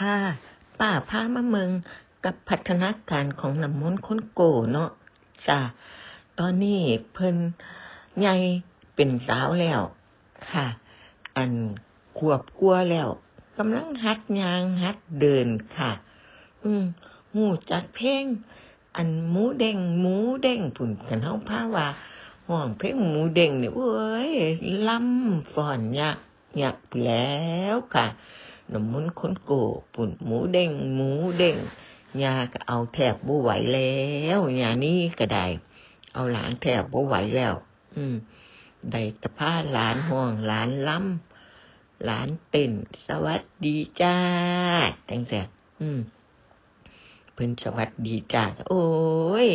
ค่ะ ป้าพามาเมืองกับพัฒนาการของน้ำมนต์ค้นโกเนาะจ้ะตอนนี้เพิ่นใหญ่เป็นสาวแล้ว ค่ะ อันขวบกลัวแล้วกำลังหัดยางหัดเดินค่ะ อืมหูจักเพลงอันหมูเด้งหมูเด้งผุ่นกันเฮาพาว่าห้องเพลงหมูเด้งนี่ยเอ้ยล่ำฟ้อนยะยะแล้วค่ะ น้ำมันคนโกปุ่นหมูเด้งหมูเด้งยาก็เอาแทบบ่ไหวแล้วยานี่ก็ได้ เอาหลานแทบบ่ไหวแล้ว อืมได้แตะพาหลานห้องหลานล้ำหลานเต้นสวัสดีจ้าตั้งแต่อืมเพิ่นสวัสดีจ้าโอ้ย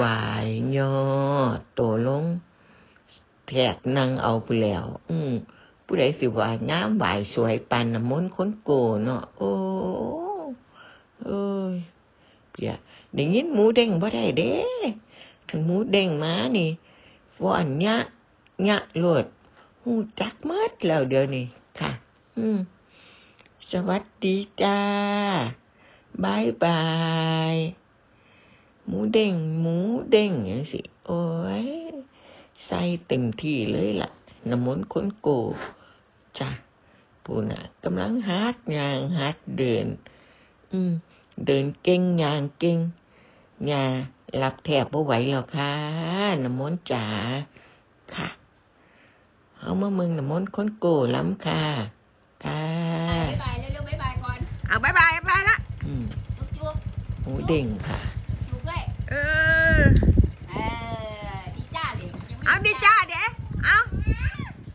วายยอโตลงแทกนั่งเอาไปแล้ว อืม ผู้ใดสิว่างามบายสวยปานน้ำมนต์คนโกเนาะโอ้เอ้ยเปียได้ยินหมูเด้งบ่ได้เด้ถึงหมูเด้งมานี่ฟ้อนยะยะโลดหูจักหมดแล้วเดี๋ยวนี้ค่ะ อืม สวัสดีจ้าบายบาย หมูเด้งหมูเด้งอย่างสิ โอ้ย ใส่เต็มที่เลยล่ะ น้ำมนต์คนโกจ้ะปูน่ะกำลังฮัดยางฮัดเดิน อืม เดินเก่งยางเก่งยารับแทบบ่ไหวแล้วค่ะน้ำมนต์จ๋าค่ะเอามาเมืองน้ำมนต์คนโกล้ำค่ะค่ะบายบายเร็วๆบายบายก่อนเอาบายบายบายละอืมจุ๊บจุ๊บหมูเด้งค่ะ จุ๊บด้วย เออ เออดีจ้าเลยยังไม่ เอาดิจ้าเด้เอา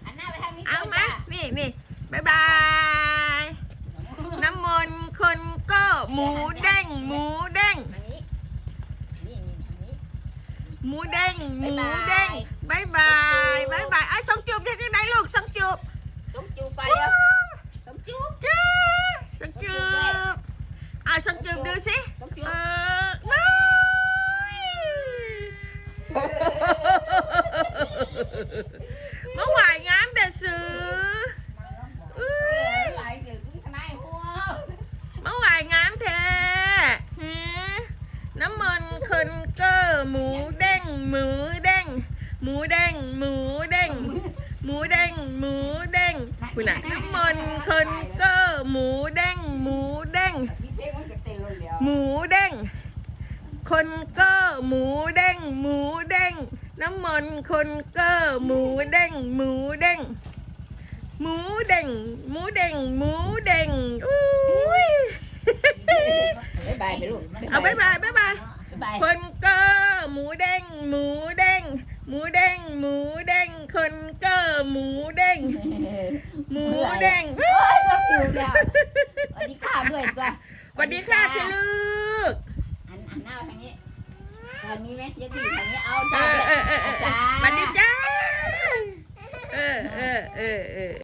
หันหน้าไปทางนี้ เอา ก่ นมาจ้ะนี่นี่บายบาย น้ำมนต์คนก็หมูเด้งหมูเด้งทางนี้ นี่นี่ทางนี้ หมูเด้งหมูเด้งบายบายบายบายไอ้ยส่งจูบได้ยังไงลูกส่งจูบจุ๊บจุ๊บไปเร็วต้องจุ๊บจูบส่งจูบอะส่งจูบดูสิต้องจุ๊เอบอว้ายเมื่อวานงามแต่ซื้อ เออไหลเกิดขึ้นข้างในหัว เมื่อวานงามแท้หือน้ำมันต์คนเกอร์หมูเด้ง หมูเด้ง หมูเด้ง หมูเด้ง หมูเด้ง หมูเด้งคุณน่ะน้ำมันต์คนเกอร์หมูเด้ง หมูเด้ง พี่เป๊กมันก็เต้นรถแล้วหมูเด้ง คนเกอร์หมูเด้ง หมูเด้ง น้ำมันต์คนเกอร์หมูเด้ง หมูเด้ง หมูเด้ง หมูเด้ง หมูเด้งอุ้ยบายบายไปลูกเอาบายบายบายบายบาย คนเกอร์ หมูเด้ง หมูเด้ง หมูเด้ง หมูเด้ง คนเกอร์หมูเด้ง หมูเด้งโอ้ยต้องจุ๊บแล้วสวัสดีค่ะด้วยจ้ะสวัสดีค่ะพี่ลูกหันหันหน้าไปทางนี้ทางนี้ไหมยัดอยู่ทางนี้เอาเอจ้าอเออเออเออจ้าสวัสดีจ้าเออเออเออเออ